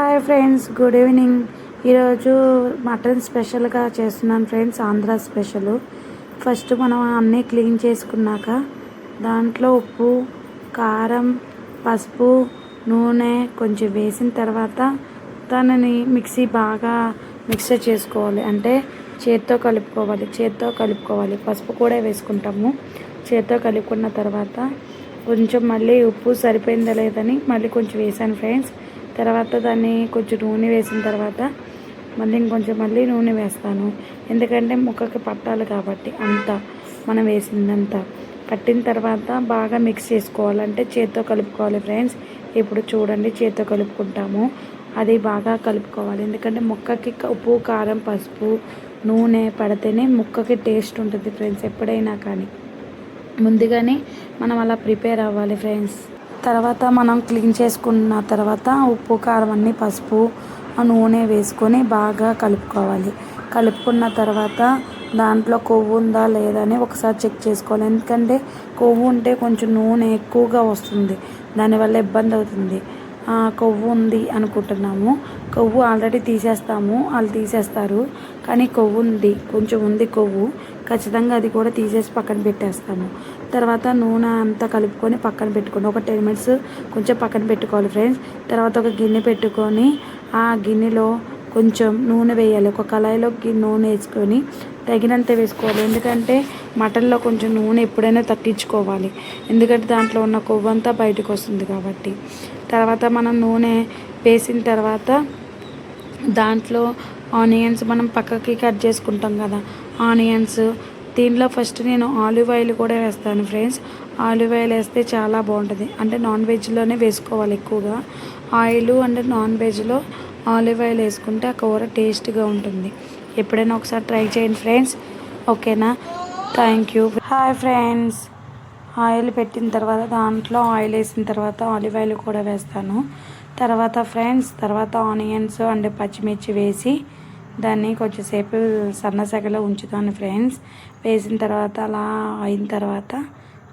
Hi friends good evening. ఈరోజు mutton స్పెషల్గా చేస్తున్నాను ఫ్రెండ్స్ ఆంధ్ర స్పెషల్. ఫస్ట్ మనం అన్నీ క్లీన్ చేసుకున్నాక దాంట్లో ఉప్పు కారం పసుపు నూనె కొంచెం వేసిన తర్వాత దానిని మిక్సీ బాగా మిక్సర్ చేసుకోవాలి. అంటే చేత్తో కలుపుకోవాలి చేత్తో కలుపుకోవాలి. పసుపు కూడా వేసుకుంటాము. చేత్తో కలుపుకున్న తర్వాత కొంచెం మళ్ళీ ఉప్పు సరిపోయిందా లేదని మళ్ళీ కొంచెం వేసాను ఫ్రెండ్స్. తర్వాత దాన్ని కొంచెం నూనె వేసిన తర్వాత మళ్ళీ ఇంకొంచెం మళ్ళీ నూనె వేస్తాను. ఎందుకంటే ముక్కకి పట్టాలి కాబట్టి అంతా మనం వేసిందంతా పట్టిన తర్వాత బాగా మిక్స్ చేసుకోవాలంటే చేత్తో కలుపుకోవాలి ఫ్రెండ్స్ ఇప్పుడు చూడండి చేత్తో కలుపుకుంటాము. అది బాగా కలుపుకోవాలి. ఎందుకంటే ముక్కకి ఉప్పు కారం పసుపు నూనె పడితేనే ముక్కకి టేస్ట్ ఉంటుంది ఫ్రెండ్స్ ఎప్పుడైనా కానీ. ముందుగానే మనం అలా ప్రిపేర్ అవ్వాలి ఫ్రెండ్స్ తర్వాత మనం క్లీన్ చేసుకున్న తర్వాత ఉప్పు కారం అన్నీ పసుపు నూనె వేసుకొని బాగా కలుపుకోవాలి. కలుపుకున్న తర్వాత దాంట్లో కొవ్వు ఉందా లేదా అని ఒకసారి చెక్ చేసుకోవాలి. ఎందుకంటే కొవ్వు ఉంటే కొంచెం నూనె ఎక్కువగా వస్తుంది. దానివల్ల ఇబ్బంది అవుతుంది. కొవ్వు ఉంది అనుకుంటున్నాము. కొవ్వు ఆల్రెడీ తీసేస్తాము. వాళ్ళు తీసేస్తారు. కానీ కొవ్వు ఉంది. కొంచెం ఉంది కొవ్వు. ఖచ్చితంగా అది కూడా తీసేసి పక్కన పెట్టేస్తాము. తర్వాత నూనె అంతా కలుపుకొని పక్కన పెట్టుకోండి. ఒక టెన్ మినిట్స్ కొంచెం పక్కన పెట్టుకోవాలి ఫ్రెండ్స్. తర్వాత ఒక గిన్నె పెట్టుకొని ఆ గిన్నెలో కొంచెం నూనె వేయాలి. ఒక కళాయిలో నూనె వేసుకొని తగినంత వేసుకోవాలి. ఎందుకంటే మటన్లో కొంచెం నూనె ఎప్పుడైనా తగ్గించుకోవాలి. ఎందుకంటే దాంట్లో ఉన్న కొవ్వు అంతా బయటకు వస్తుంది కాబట్టి. తర్వాత మనం నూనె వేసిన తర్వాత దాంట్లో ఆనియన్స్ మనం పక్కకి కట్ చేసుకుంటాం కదా. ఆనియన్స్. దీంట్లో ఫస్ట్ నేను ఆలివ్ ఆయిల్ కూడా వేస్తాను ఫ్రెండ్స్. ఆలివ్ ఆయిల్ వేస్తే చాలా బాగుంటుంది. అంటే నాన్ వెజ్లోనే వేసుకోవాలి ఎక్కువగా. ఆయిల్ అంటే నాన్ వెజ్లో ఆలివ్ ఆయిల్ వేసుకుంటే ఆ కూర టేస్ట్గా ఉంటుంది. ఎప్పుడైనా ఒకసారి ట్రై చేయండి ఫ్రెండ్స్. ఓకేనా? Thank you. Hi friends. Oil పెట్టిన తర్వాత దాంట్లో ఆయిల్ వేసిన తర్వాత ఆలివ్ ఆయిల్ కూడా వేస్తాను. తర్వాత ఫ్రెండ్స్ తర్వాత ఆనియన్స్ అండ్ పచ్చిమిర్చి వేసి దాన్ని కొంచెంసేపు సన్నసగలో ఉంచుతాను ఫ్రెండ్స్. వేసిన తర్వాత అలా అయిన తర్వాత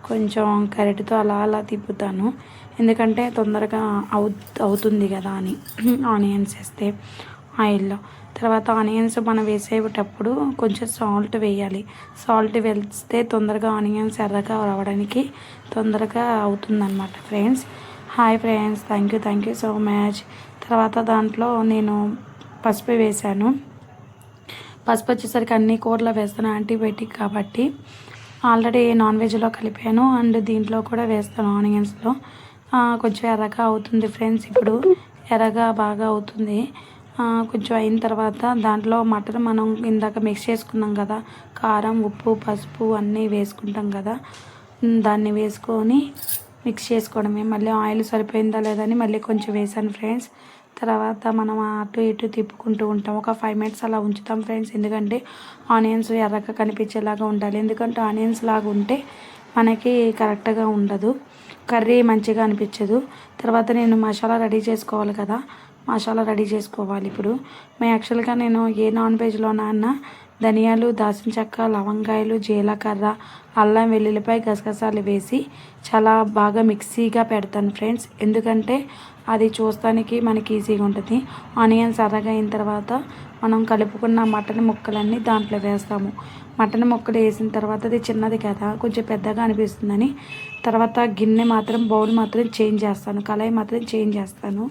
కొంచెం కరెట్తో అలా అలా తిప్పుతాను. ఎందుకంటే తొందరగా అవు అవుతుంది కదా అని. ఆనియన్స్ వేస్తే ఆయిల్లో. తర్వాత ఆనియన్స్ మనం వేసేటప్పుడు కొంచెం సాల్ట్ వేయాలి. సాల్ట్ వేస్తే తొందరగా ఆనియన్స్ ఎర్రగా రావడానికి తొందరగా అవుతుందన్నమాట friends. Hi friends. Thank you thank you so much తర్వాత దాంట్లో నేను పసుపు వేశాను. పసుపు వచ్చేసరికి అన్ని కూరలో వేస్తాను యాంటీబయాటిక్ కాబట్టి. ఆల్రెడీ నాన్ వెజ్లో కలిపాను అండ్ దీంట్లో కూడా వేస్తాను ఆనియన్స్లో. కొంచెం ఎర్రగా అవుతుంది ఫ్రెండ్స్ ఇప్పుడు. ఎర్రగా బాగా అవుతుంది. కొంచెం అయిన తర్వాత దాంట్లో మటన్ మనం ఇందాక మిక్స్ చేసుకున్నాం కదా. కారం ఉప్పు పసుపు అన్నీ వేసుకుంటాం కదా. దాన్ని వేసుకొని మిక్స్ చేసుకోవడమే. మళ్ళీ ఆయిల్ సరిపోయిందా లేదని మళ్ళీ కొంచెం వేసాను ఫ్రెండ్స్. తర్వాత మనం అటు ఇటు తిప్పుకుంటూ ఉంటాం. ఒక ఫైవ్ మినిట్స్ అలా ఉంచుతాం ఫ్రెండ్స్ ఎందుకంటే ఆనియన్స్ ఎర్రగా కనిపించేలాగా ఉండాలి. ఎందుకంటే ఆనియన్స్ లాగా ఉంటే మనకి కరెక్ట్గా ఉండదు. కర్రీ మంచిగా అనిపించదు. తర్వాత నేను మసాలా రెడీ చేసుకోవాలి కదా. మసాలా రెడీ చేసుకోవాలి ఇప్పుడు. మేము యాక్చువల్గా నేను ఏ నాన్ వెజ్లోనన్నా ధనియాలు దాల్చిన చెక్క లవంగాయలు జీలకర్ర అల్లం వెల్లుల్లిపాయ గసగసాలు వేసి చాలా బాగా మిక్సీగా పెడతాను ఫ్రెండ్స్ ఎందుకంటే అది చూస్తానికి మనకి ఈజీగా ఉంటుంది. ఆనియన్స్ అరగా అయిన తర్వాత మనం కలుపుకున్న మటన్ ముక్కలన్నీ దాంట్లో వేస్తాము. మటన్ ముక్కలు వేసిన తర్వాత అది చిన్నది కదా కొంచెం పెద్దగా అనిపిస్తుందని తర్వాత గిన్నె మాత్రం బౌల్ మాత్రం చేంజ్ చేస్తాను. కళాయి మాత్రం చేంజ్ చేస్తాను.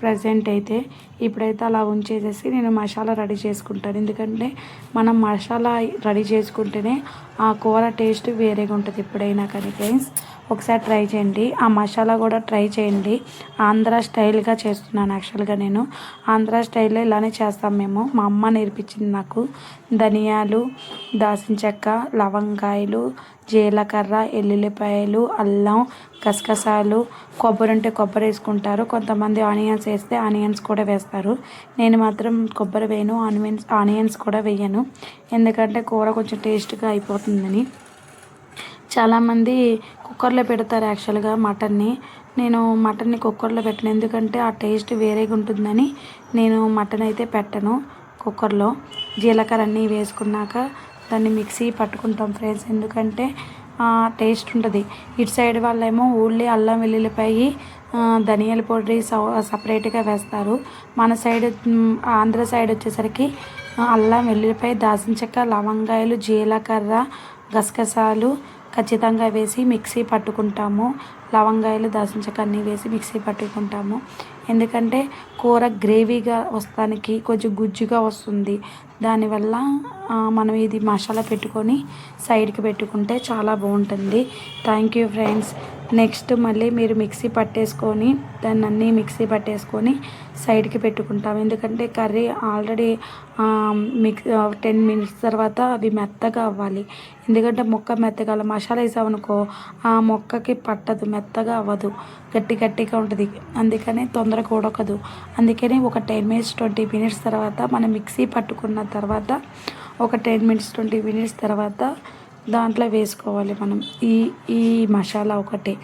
ప్రజెంట్ అయితే ఇప్పుడైతే అలా ఉంచేసేసి నేను మసాలా రెడీ చేసుకుంటాను. ఎందుకంటే మనం మసాలా రెడీ చేసుకుంటేనే ఆ కూర టేస్ట్ వేరేగా ఉంటుంది ఎప్పుడైనా కానీ ఫ్రెండ్స్ ఒకసారి ట్రై చేయండి. ఆ మసాలా కూడా ట్రై చేయండి. ఆంధ్ర స్టైల్గా చేస్తున్నాను యాక్చువల్గా నేను. ఆంధ్ర స్టైల్లో ఇలానే చేస్తాం మేము. మా అమ్మ నేర్పించింది నాకు. ధనియాలు దాసిన చెక్క లవంగాయలు జీలకర్ర ఎల్లుల్లిపాయలు అల్లం గసగసాలు కొబ్బరి ఉంటే కొబ్బరి వేసుకుంటారు. కొంతమంది ఆనియన్స్ వేస్తే ఆనియన్స్ కూడా వేస్తారు. నేను మాత్రం కొబ్బరి వేయను ఆనియన్స్ ఆనియన్స్ కూడా వేయను. ఎందుకంటే కూర కొంచెం టేస్ట్గా అయిపోతుందని. చాలామంది కుక్కర్లో పెడతారు యాక్చువల్గా మటన్ని. నేను మటన్ని కుక్కర్లో పెట్టను. ఎందుకంటే ఆ టేస్ట్ వేరేగా ఉంటుందని నేను మటన్ అయితే పెట్టను కుక్కర్లో. జీలకర్ర అన్నీ వేసుకున్నాక దాన్ని మిక్సీ పట్టుకుంటాం ఫ్రెండ్స్. ఎందుకంటే టేస్ట్ ఉంటుంది. ఇటు సైడ్ వాళ్ళేమో ఊళ్ళీ అల్లం వెల్లుల్లిపాయి ధనియాల పొడి సపరేట్గా వేస్తారు. మన సైడ్ ఆంధ్ర సైడ్ వచ్చేసరికి అల్లం వెల్లుల్లిపాయ దాల్చిన చెక్క లవంగాయలు జీలకర్ర గసగసాలు ఖచ్చితంగా వేసి మిక్సీ పట్టుకుంటాము. లవంగాయలు దాల్చిన అన్నీ వేసి మిక్సీ పట్టుకుంటాము. ఎందుకంటే కూర గ్రేవీగా వస్తానికి కొంచెం గుజ్జుగా వస్తుంది. దానివల్ల మనం ఇది మసాలా పెట్టుకొని సైడ్కి పెట్టుకుంటే చాలా బాగుంటుంది. Thank you friends. నెక్స్ట్ మళ్ళీ మీరు మిక్సీ పట్టేసుకొని దాన్ని అన్నీ మిక్సీ పట్టేసుకొని సైడ్కి పెట్టుకుంటాం. ఎందుకంటే curry already mix ten minutes తర్వాత అవి మెత్తగా అవ్వాలి. ఎందుకంటే మొక్క మెత్తగా మసాలా వేసామనుకో ఆ మొక్కకి పట్టదు మెత్తగా అవ్వదు. గట్టి గట్టిగా ఉంటుంది. అందుకని తొందరగా ఉడకదు అందుకని ఒక టెన్ మినిట్స్ ట్వంటీ మినిట్స్ తర్వాత మనం మిక్సీ పట్టుకున్న తర్వాత ఒక టెన్ మినిట్స్ ట్వంటీ మినిట్స్ తర్వాత దాంట్లో వేసుకోవాలి మనం. ఈ ఈ మసాలా ఒకటి.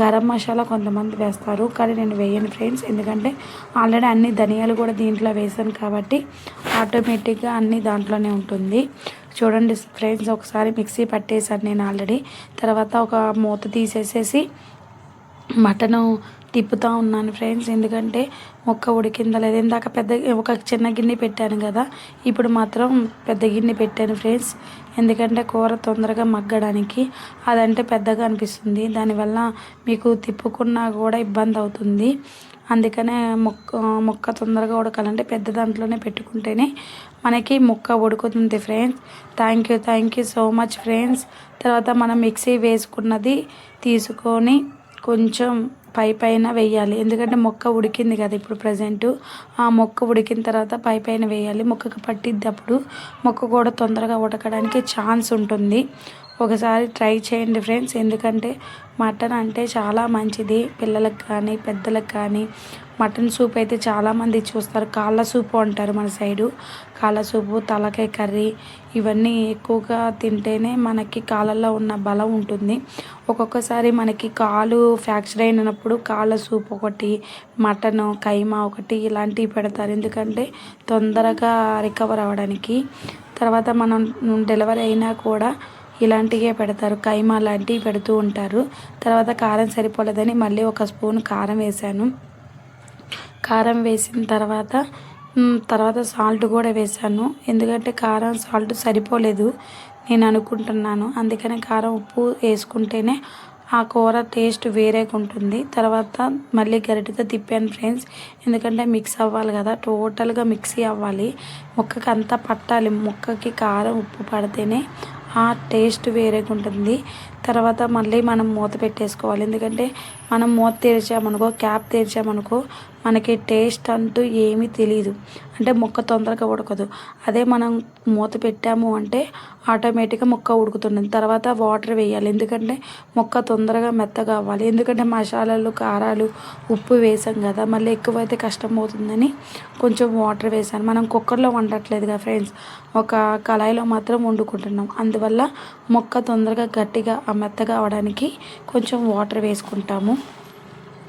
గరం మసాలా కొంతమంది వేస్తారు కానీ నేను వేయను ఫ్రెండ్స్ ఎందుకంటే ఆల్రెడీ అన్ని ధనియాలు కూడా దీంట్లో వేసాను కాబట్టి ఆటోమేటిక్గా అన్నీ దాంట్లోనే ఉంటుంది. చూడండి ఫ్రెండ్స్ ఒకసారి మిక్సీ పట్టేసాను నేను ఆల్రెడీ. తర్వాత ఒక మూత తీసేసేసి మటను తిప్పుతూ ఉన్నాను ఫ్రెండ్స్ ఎందుకంటే మొక్క ఉడికిందా లేదా? ఇందాక పెద్ద ఒక చిన్న గిన్నె పెట్టాను కదా ఇప్పుడు మాత్రం పెద్ద గిన్నె పెట్టాను ఫ్రెండ్స్ ఎందుకంటే కూర తొందరగా మగ్గడానికి అదంటే పెద్దగా అనిపిస్తుంది. దానివల్ల మీకు తిప్పుకున్నా కూడా ఇబ్బంది అవుతుంది. అందుకనే మొక్క మొక్క తొందరగా ఉడకాలంటే పెద్ద దాంట్లోనే పెట్టుకుంటేనే మనకి మొక్క ఉడుకుతుంది friends thank you thank you so much friends తర్వాత మనం మిక్సీ వేసుకున్నది తీసుకొని కొంచెం పై పైన వేయాలి. ఎందుకంటే మొక్క ఉడికింది కదా ఇప్పుడు ప్రజెంట్ ఆ మొక్క ఉడికిన తర్వాత పై పైన వేయాలి. మొక్కకు పట్టిద్దప్పుడు మొక్క కూడా తొందరగా ఉడకడానికి ఛాన్స్ ఉంటుంది. ఒకసారి ట్రై చేయండి ఫ్రెండ్స్. ఎందుకంటే మటన్ అంటే చాలా మంచిది. పిల్లలకు కానీ పెద్దలకు కానీ మటన్ సూప్ అయితే చాలామంది చూస్తారు. కాళ్ళ సూపు అంటారు మన సైడు. కాళ్ళ సూపు తలకాయ కర్రీ ఇవన్నీ ఎక్కువగా తింటేనే మనకి కాళ్ళల్లో ఉన్న బలం ఉంటుంది. ఒక్కొక్కసారి మనకి కాలు ఫ్రాక్చర్ అయినప్పుడు కాళ్ళ సూప్ ఒకటి మటన్ కైమా ఒకటి ఇలాంటివి పెడతారు. ఎందుకంటే తొందరగా రికవర్ అవ్వడానికి. తర్వాత మనం డెలివరీ అయినా కూడా ఇలాంటివే పెడతారు. కైమా లాంటివి పెడుతూ ఉంటారు. తర్వాత కారం సరిపోలేదని మళ్ళీ ఒక స్పూన్ కారం వేశాను. కారం వేసిన తర్వాత తర్వాత సాల్ట్ కూడా వేసాను ఎందుకంటే కారం సాల్ట్ సరిపోలేదు నేను అనుకుంటున్నాను. అందుకని కారం ఉప్పు వేసుకుంటేనే ఆ కూర టేస్ట్ వేరేగా ఉంటుంది. తర్వాత మళ్ళీ గరిటెతో తిప్పాను ఫ్రెండ్స్ ఎందుకంటే మిక్స్ అవ్వాలి కదా. టోటల్గా మిక్సీ అవ్వాలి. ముక్కకి అంతా పట్టాలి. ముక్కకి కారం ఉప్పు పడితేనే ఆ టేస్ట్ వేరేగా ఉంటుంది తర్వాత మళ్ళీ మనం మూత పెట్టేసుకోవాలి. ఎందుకంటే మనం మూత తెరిచామనుకో క్యాప్ తెరిచామనుకో మనకి టేస్ట్ అంటూ ఏమీ తెలియదు అంటే ముక్క తొందరగా ఉడకదు. అదే మనం మూత పెట్టాము అంటే ఆటోమేటిక్గా ముక్క ఉడుకుతుంది. తర్వాత వాటర్ వేయాలి. ఎందుకంటే ముక్క తొందరగా మెత్తగా అవ్వాలి. ఎందుకంటే మసాలాలు కారాలు ఉప్పు వేసాం కదా మళ్ళీ ఎక్కువైతే కష్టం అవుతుందని కొంచెం వాటర్ వేసాను. మనం కుక్కర్లో వండట్లేదు కదా ఫ్రెండ్స్ ఒక కళాయిలో మాత్రం వండుకుంటున్నాం. అందువల్ల మొక్క తొందరగా గట్టిగా మెత్తగా అవడానికి కొంచెం వాటర్ వేసుకుంటాము.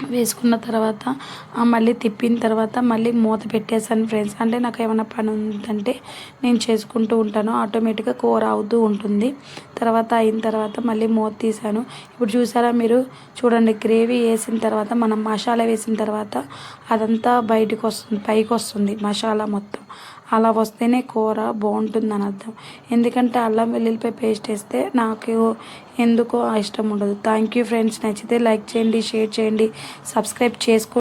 వేసుకున్న తర్వాత మళ్ళీ తిప్పిన తర్వాత మళ్ళీ మూత పెట్టేసాను ఫ్రెండ్స్. అంటే నాకు ఏమైనా పని ఉందంటే నేను చేసుకుంటూ ఉంటాను. ఆటోమేటిక్గా కూర అవుతూ ఉంటుంది. తర్వాత అయిన తర్వాత మళ్ళీ మూత తీసాను. ఇప్పుడు చూసారా మీరు? చూడండి గ్రేవీ వేసిన తర్వాత మనం మసాలా వేసిన తర్వాత అదంతా బయటకు వస్తుంది పైకి వస్తుంది మసాలా మొత్తం. అలా వస్తేనే కూర బాగుంటుందని అర్థం. ఎందుకంటే అల్లం వెల్లుల్లిపాయ పేస్ట్ వేస్తే నాకు ఎందుకో ఇష్టం ఉండదు. థ్యాంక్ యూ ఫ్రెండ్స్ నచ్చితే లైక్ చేయండి షేర్ చేయండి సబ్స్క్రైబ్ చేసుకో